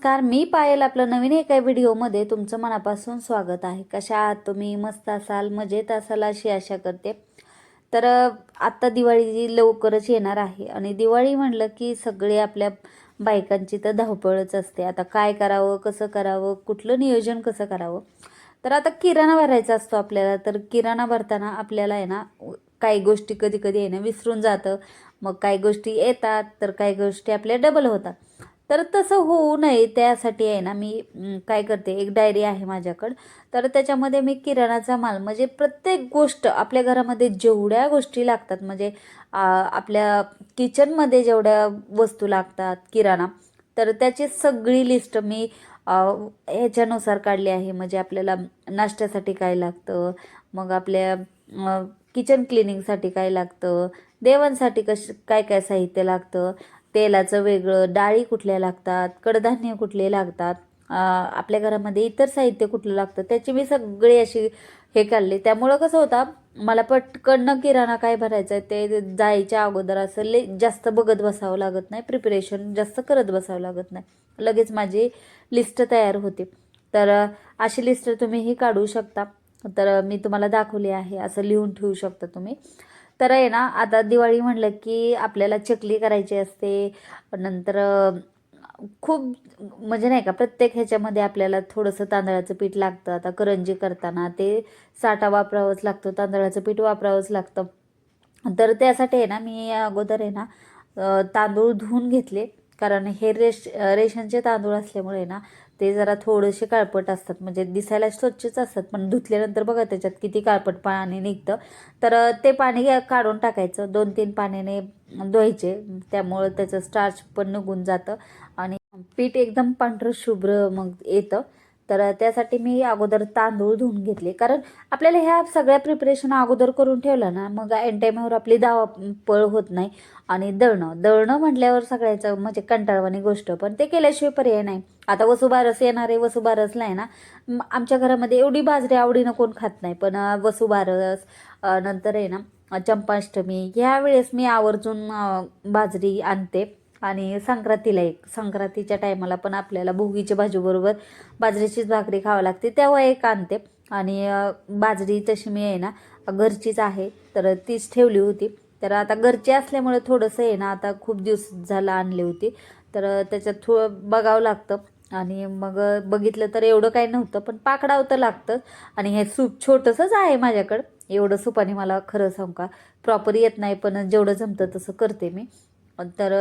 नमस्कार मी पायल आपलं नवीन एका व्हिडिओमध्ये तुमचं मनापासून स्वागत आहे. कशा आहात तुम्ही? मस्त असाल मजेत असाल अशी आशा करते. तर आत्ता दिवाळी लवकरच येणार आहे आणि दिवाळी म्हणलं की सगळी आपल्या बायकांची तर धावपळच असते. आता काय करावं कसं करावं कुठलं नियोजन कसं करावं? तर आता किराणा भरायचा असतो आपल्याला. तर किराणा भरताना आपल्याला आहे ना काही गोष्टी कधी कधी आहे ना विसरून जातं. मग काही गोष्टी येतात तर काही गोष्टी आपल्या डबल होतात. तर तसं होऊ नये त्यासाठी आहे ना मी काय करते एक डायरी आहे माझ्याकडं. तर त्याच्यामध्ये मी किराणाचा माल म्हणजे प्रत्येक गोष्ट आपल्या घरामध्ये जेवढ्या गोष्टी लागतात म्हणजे आपल्या किचनमध्ये जेवढ्या वस्तू लागतात किराणा तर त्याची सगळी लिस्ट मी ह्याच्यानुसार काढली आहे. म्हणजे आपल्याला नाश्त्यासाठी काय लागतं मग आपल्या किचन क्लिनिंगसाठी काय लागतं देवांसाठी कश काय काय साहित्य लागतं तेलाचं वेगळं डाळी कुठल्या लागतात कडधान्य कुठले लागतात आपल्या घरामध्ये इतर साहित्य कुठलं लागतं त्याची मी सगळी अशी हे काढले. त्यामुळं कसं होतं मला पटकन किराणा काय भरायचं आहे ते जायच्या अगोदर असं ले जास्त बघत बसावं लागत नाही प्रिपरेशन जास्त करत बसावं लागत नाही. लगेच माझी लिस्ट तयार होते. तर अशी लिस्ट तुम्हीही काढू शकता. तर मी तुम्हाला दाखवली आहे असं लिहून ठेवू शकता तुम्ही. तर आहे ना आता दिवाळी म्हणलं की आपल्याला चकली करायची असते. नंतर खूप म्हणजे नाही का प्रत्येक ह्याच्यामध्ये आपल्याला थोडंसं तांदळाचं पीठ लागतं. आता करंजी करताना ते साठा वापरावंच लागतं तांदळाचं पीठ वापरावंच लागतं. तर त्यासाठी आहे ना मी अगोदर आहे ना तांदूळ धुवून घेतले. कारण हे रेश रेशनचे तांदूळ असल्यामुळे ना ते जरा थोडेसे काळपट असतात. म्हणजे दिसायला स्वच्छच असतात पण धुतल्यानंतर बघा त्याच्यात किती काळपट पाणी निघतं. तर ते पाणी काढून टाकायचं. दोन तीन पाण्याने धुवायचे. त्यामुळं त्याचं स्टार्च पण निघून जातं. आणि पीठ एकदम पांढरं शुभ्र मग येतं. तर त्यासाठी मी अगोदर तांदूळ धुवून घेतले. कारण आपल्याला ह्या सगळ्या प्रिपरेशन अगोदर करून ठेवलं ना मग एन टायमावर आपली दावा पळ होत नाही. आणि दळणं दळणं म्हटल्यावर सगळ्याचं म्हणजे कंटाळवाणी गोष्ट पण ते केल्याशिवाय पर्याय नाही. आता वसुबारस येणार आहे वसुबारसला आहे ना आमच्या घरामध्ये एवढी बाजरी आवडीनं कोण खात नाही पण वसुबारस नंतर आहे ना चंपाष्टमी ह्या वेळेस मी आवर्जून बाजरी आणते. आणि संक्रांतीला एक संक्रांतीच्या टायमाला पण आपल्याला भोगीच्या भाजीबरोबर बाजरीचीच भाकरी खावं लागते. तेव्हा एक आणते. आणि बाजरी तशी मी आहे ना घरचीच आहे. तर तीच ठेवली होती. तर आता घरची असल्यामुळे थोडंसं आहे ना आता खूप दिवस झालं आणली होती. तर त्याच्यात थोडं बघावं लागतं. आणि मग बघितलं तर एवढं काही नव्हतं पण पाकडावं तर लागतं. आणि हे सूप छोटंसंच आहे माझ्याकडं. एवढं सूपाने मला खरं सांगू का प्रॉपर येत नाही पण जेवढं जमतं तसं करते मी. तर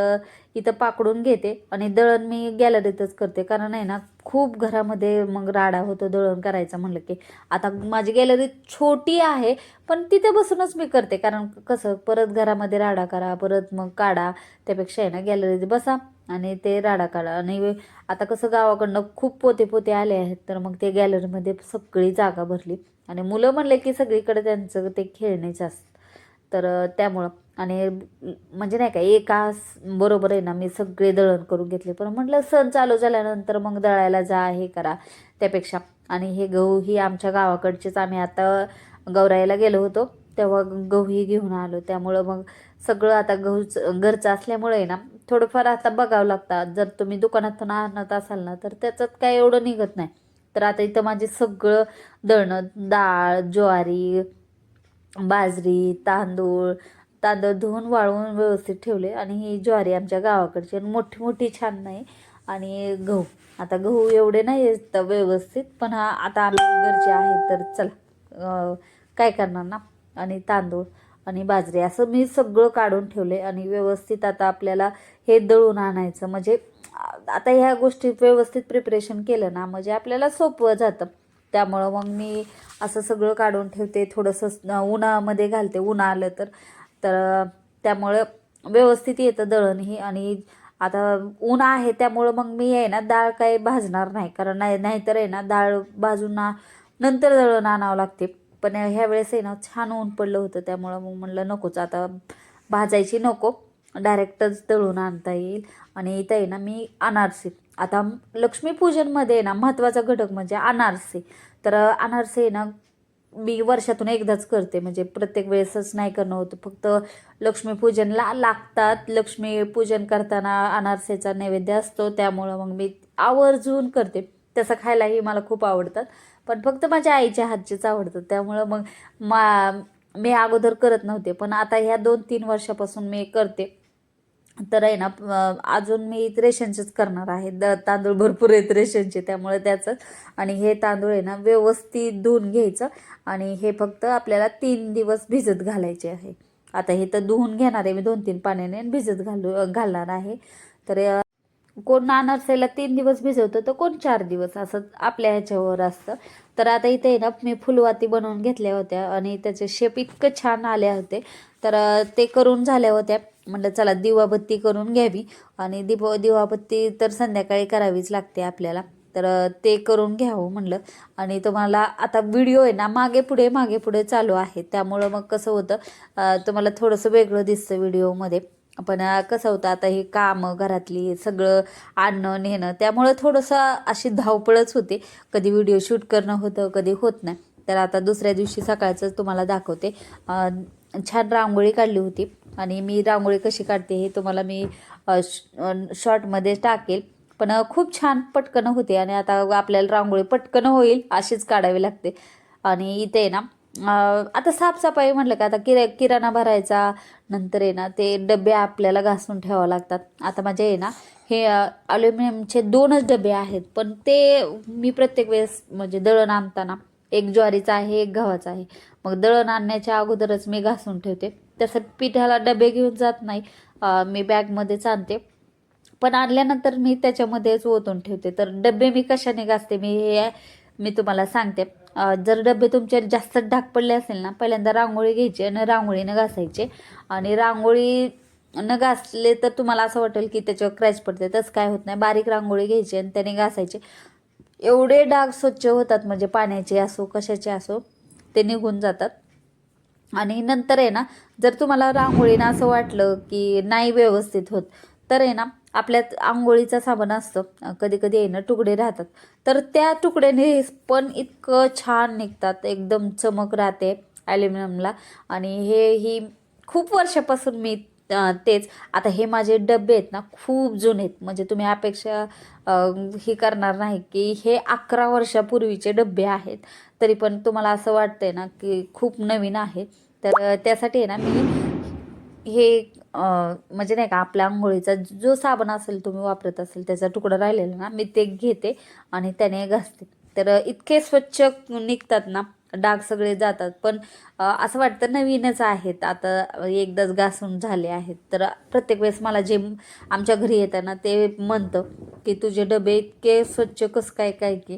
इथं पाकडून घेते. आणि दळण मी गॅलरीतच करते. कारण आहे ना खूप घरामध्ये मग राडा होतो दळण करायचं म्हणलं की. आता माझी गॅलरी छोटी आहे पण तिथे बसूनच मी करते. कारण कसं परत घरामध्ये राडा करा परत मग काढा. त्यापेक्षा आहे ना गॅलरीत बसा आणि ते राडा काढा. आणि आता कसं गावाकडनं खूप पोते पोते आले आहेत तर मग ते गॅलरीमध्ये सगळी जागा भरली. आणि मुलं म्हणले की सगळीकडे त्यांचं ते खेळणेच असतं तर त्यामुळं. आणि म्हणजे नाही का एका बरोबर आहे ना मी सगळे दळण करून घेतले. पण म्हटलं सण चालू झाल्यानंतर मग दळायला जा हे करा त्यापेक्षा. आणि हे गहू ही आमच्या गावाकडचेच आम्ही आता गौराईला गेलो होतो. तेव्हा गहूही घेऊन आलो. त्यामुळं मग सगळं आता गहूच घरचं असल्यामुळे आहे ना थोडंफार आता बघावं लागतं. जर तुम्ही दुकानातून आणत असाल ना तर त्याच्यात काय एवढं निघत नाही. तर आता इथं माझे सगळं दळणं डाळ ज्वारी बाजरी तांदूळ तांदूळ धुवून वाळवून व्यवस्थित ठेवले. आणि ही ज्वारी आमच्या गावाकडची आणि मोठी मोठी छान नाही. आणि गहू. आता गहू एवढे नाही येत व्यवस्थित पण हा आता आम्ही घरचे आहेत तर चला काय करणार ना? आणि तांदूळ आणि बाजरी असं मी सगळं काढून ठेवले. आणि व्यवस्थित आता आपल्याला हे दळून आणायचं. म्हणजे आता ह्या गोष्टी व्यवस्थित प्रिपरेशन केलं ना म्हणजे आपल्याला सोपं जातं. त्यामुळं मग मी असं सगळं काढून ठेवते. थोडंसं उन्हामध्ये घालते. उन्हा आलं तर तर त्यामुळं व्यवस्थित येतं दळणही. आणि आता ऊन आहे त्यामुळं मग मी आहे ना डाळ काही भाजणार नाही. कारण नाही नाहीतर आहे ना डाळ भाजून ना नंतर दळण आणावं लागते. पण ह्या वेळेस आहे ना छान ऊन पडलं होतं. त्यामुळं मग म्हणलं नकोच. आता भाजायची नको. डायरेक्टच दळून आणता येईल. आणि इथं आहे ना मी अनारसे आता लक्ष्मीपूजनमध्ये ना महत्त्वाचा घटक म्हणजे अनारसे. तर अनारसे आहे ना मी वर्षातून एकदाच करते. म्हणजे प्रत्येक वेळेसच नाही करणं होतं. फक्त लक्ष्मीपूजनला लागतात. लक्ष्मीपूजन करताना अनारसेचा नैवेद्य असतो. त्यामुळं मग मी आवर्जून करते. तसं खायलाही मला खूप आवडतात. पण फक्त माझ्या आईच्या हातचीच आवडतात. त्यामुळं मग मा मी अगोदर करत नव्हते. पण आता ह्या दोन तीन वर्षापासून मी करते. तर आहे ना अजून मी रेशनचेच करणार आहे. द तांदूळ भरपूर आहेत रेशनचे त्यामुळे त्याचं. आणि हे तांदूळ आहे ना व्यवस्थित धुवून घ्यायचं. आणि हे फक्त आपल्याला तीन दिवस भिजत घालायचे आहे. आता हे तर धुवून घेणार आहे मी दोन तीन पाण्याने भिजत घालू घालणार आहे. तर कोण अनारसेला तीन दिवस भिजवतं तर कोण चार दिवस? असं आपल्या ह्याच्यावर असतं. तर आता इथे आहे ना मी फुलवाती बनवून घेतल्या होत्या आणि त्याचे शेप इतकं छान आले होते. तर ते करून झाल्या होत्या. म्हटलं चला दिवाबत्ती करून घ्यावी. आणि दिव दिवाबत्ती तर संध्याकाळी करावीच लागते आपल्याला. तर ते करून घ्यावं म्हणलं आणि तुम्हाला आता व्हिडिओ आहे ना मागे पुढे मागे पुढे चालू आहे. त्यामुळं मग कसं होतं तुम्हाला थोडंसं वेगळं दिसतं व्हिडिओमध्ये. पण कसं होतं आता हे कामं घरातली सगळं आणणं नेणं त्यामुळं थोडंसं अशी धावपळच होते. कधी व्हिडिओ शूट करणं होतं कधी होत नाही. तर आता दुसऱ्या दिवशी सकाळचं तुम्हाला दाखवते. छान रांगोळी काढली होती. आणि मी रांगोळी कशी काढते हे तुम्हाला मी श- शॉर्टमध्ये टाकेल. पण खूप छान पटकन होते आणि आता आपल्याला रांगोळी पटकन होईल अशीच काढावी लागते. आणि इथे आहे ना आता साफसफाई म्हटलं का आता किरा किराणा भरायचा नंतर आहे ना ते डबे आपल्याला घासून ठेवावं लागतात. आता माझे आहे ना हे अल्युमिनियमचे दोनच डबे आहेत. पण ते मी प्रत्येक वेळेस म्हणजे दळण आणताना एक ज्वारीचा आहे एक गव्हाचा आहे. मग दळण आणण्याच्या अगोदरच मी घासून ठेवते. तसं पिठाला डबे घेऊन जात नाही. मी बॅगमध्येच आणते. पण आणल्यानंतर मी त्याच्यामध्येच ओतून ठेवते. तर डबे मी कशाने घासते मी हे मी तुम्हाला सांगते. जर डबे तुमचे जास्त डाग पडले असेल ना पहिल्यांदा रांगोळी घ्यायची आणि रांगोळीनं घासायचे. आणि रांगोळी न घासले तर तुम्हाला असं वाटेल की त्याच्यावर क्रॅच पडते. तसं काय होत नाही. बारीक रांगोळी घ्यायची आणि त्याने घासायचे. एवढे डाग स्वच्छ होतात म्हणजे पाण्याचे असो कशाचे असो. ते निघून जातात. आणि नंतर आहे ना जर तुम्हाला रांगोळीनं असं वाटलं की नाही व्यवस्थित होत तर आहे ना आपल्यात आंघोळीचा साबण असतो. कधी कधी आहे ना तुकडे राहतात. तर त्या तुकड्याने पण इतकं छान निघतात. एकदम चमक राहते ॲल्युमिनियमला. आणि हे ही खूप वर्षापासून मी तेच. आता हे माझे डबे आहेत ना खूप जुने आहेत. म्हणजे तुम्ही अपेक्षा ही करणार नाही की हे अकरा वर्षापूर्वीचे डबे आहेत. तरी पण तुम्हाला असं वाटतंय ना की खूप नवीन आहे. तर त्यासाठी आहे ना मी हे म्हणजे नाही का आपल्या आंघोळीचा जो साबण असेल तुम्ही वापरत असेल त्याचा तुकडा राहिलेला ना मी ते घेते आणि त्याने घासते. तर इतके स्वच्छ निघतात ना डाग सगळे जातात. पण असं वाटतं नवीनच आहेत. आता एकदाच घासून झाले आहेत. तर प्रत्येक वेळेस मला जे आमच्या घरी येताना ते म्हणतं की तुझे डबे इतके स्वच्छ कसं काय काय की?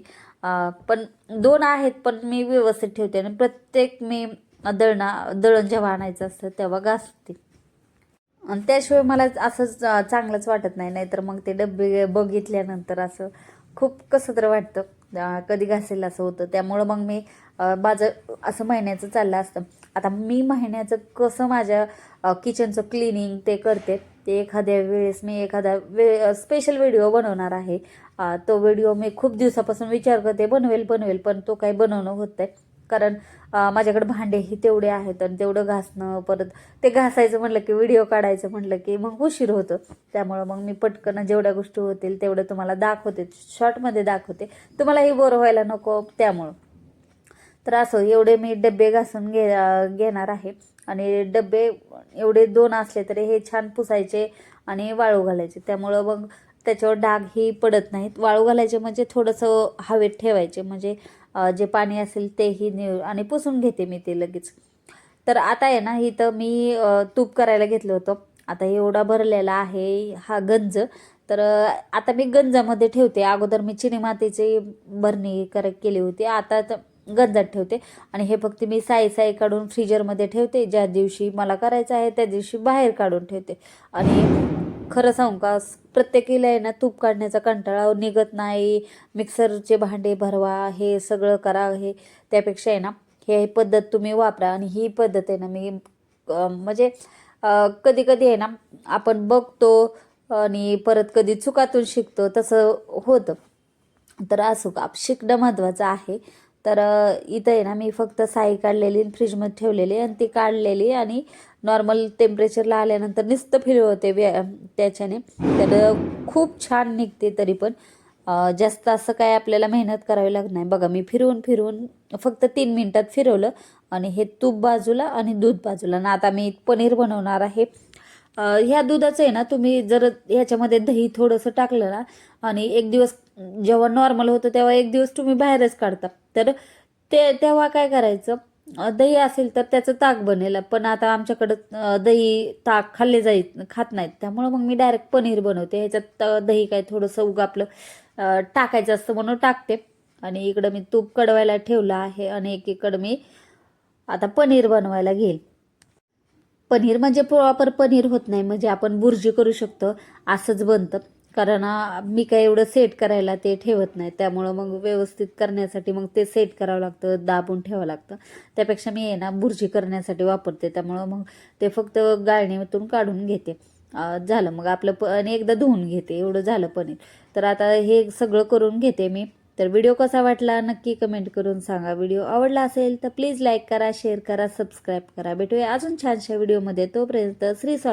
पण दोन आहेत पण मी व्यवस्थित ठेवते. आणि प्रत्येक मी दळणा दळण जेव्हा आणायचं असतं तेव्हा घासते. आणि त्याशिवाय मला असं चांगलंच वाटत नाही. नाहीतर मग ते डबे बघितल्यानंतर असं खूप कसं तर वाटतं. कधी घासेल असं होतं. त्यामुळं मग मी माझं असं महिन्याचं चाललं असतं. आता मी महिन्याचं कसं माझ्या किचनचं क्लिनिंग ते करते ते एखाद्या वेळेस मी एखादा वे स्पेशल व्हिडिओ बनवणार आहे. तो व्हिडिओ मी खूप दिवसापासून विचार करते बनवेल बनवेल पण तो काही बनवणं होत आहे कारण माझ्याकडे भांडेही तेवढे आहेत आणि तेवढं घासणं परत ते घासायचं म्हटलं की व्हिडिओ काढायचं म्हटलं की मग उशीर होतं. त्यामुळं मग मी पटकन जेवढ्या गोष्टी होतील तेवढं तुम्हाला दाखवते. शॉर्टमध्ये दाखवते. तुम्हालाही बोर व्हायला नको त्यामुळं. तर असं एवढे मी डबे घासून घे घेणार आहे. आणि डबे एवढे दोन असले तरी हे छान पुसायचे आणि वाळू घालायचे. त्यामुळं मग त्याच्यावर डागही पडत नाहीत. वाळू घालायचे म्हणजे थोडंसं हवेत ठेवायचे. म्हणजे जे पाणी असेल तेही नि आणि पुसून घेते मी ते लगेच. तर आता आहे ना इथं मी तूप करायला घेतलं होतं. आता एवढा भरलेला आहे हा गंज. तर आता मी गंजामध्ये ठेवते. अगोदर मी चिनी मातीची भरणी कर केली होती. आता तर गंजात ठेवते. आणि हे फक्त मी साई साई काढून फ्रीजरमध्ये ठेवते. ज्या दिवशी मला करायचं आहे त्या दिवशी बाहेर काढून ठेवते. आणि खरं सांगू का? प्रत्येकीला आहे ना तूप काढण्याचा कंटाळा निघत नाही. मिक्सरचे भांडे भरवा हे सगळं करा हे त्यापेक्षा आहे ना हे पद्धत तुम्ही वापरा. आणि ही पद्धत आहे ना मी म्हणजे कधी कधी आहे ना आपण बघतो आणि परत कधी चुकातून शिकतो तसं होतं. तर असो का शिकणं महत्त्वाचं आहे. तर इथं आहे ना मी फक्त साई काढलेली फ्रीजमध्ये ठेवलेली आणि ती काढलेली आणि नॉर्मल टेम्परेचरला आल्यानंतर नुसतं फिरवते व्या त्याच्याने. तर खूप छान निघते तरी पण. जास्त असं काय आपल्याला मेहनत करावी लागणार नाही. बघा मी फिरवून फिरवून फक्त तीन मिनटात फिरवलं आणि हे तूप बाजूला आणि दूध बाजूला. ना आता मी पनीर बनवणार आहे. ह्या दुधाचं आहे ना तुम्ही जर ह्याच्यामध्ये दही थोडंसं टाकलं ना आणि एक दिवस जेव्हा नॉर्मल होतं तेव्हा एक दिवस तुम्ही बाहेरच काढता. तर ते तेव्हा काय करायचं? दही असेल तर त्याचं ताक बनेल. पण आता आमच्याकडं दही ताक खाल्ले जाईत खात नाहीत. त्यामुळं मग मी डायरेक्ट पनीर बनवते. ह्याच्यात दही काय थोडंसं उग आपलं टाकायचं असतं म्हणून टाकते. आणि इकडं मी तूप कडवायला ठेवलं आहे. आणि एकीकडं मी आता पनीर बनवायला घेईल. पनीर म्हणजे प्रॉपर पनीर होत नाही. म्हणजे आपण बुर्जी करू शकतो. असंच बनतं. कारण मी काय एवढं सेट करायला ते ठेवत नाही. त्यामुळं मग व्यवस्थित करण्यासाठी मग ते सेट करावं लागतं दाबून ठेवावं लागतं. त्यापेक्षा मी आहे ना भुर्जी करण्यासाठी वापरते. त्यामुळं मग ते फक्त गाळणीतून काढून घेते. झालं मग आपलं प आणि एकदा धुवून घेते. एवढं झालं पनीर. तर आता हे सगळं करून घेते मी. तर व्हिडिओ कसा वाटला नक्की कमेंट करून सांगा. व्हिडिओ आवडला असेल तर प्लीज लाईक करा शेअर करा सबस्क्राईब करा. भेटूया अजून छानशा व्हिडिओमध्ये तोपर्यंत श्री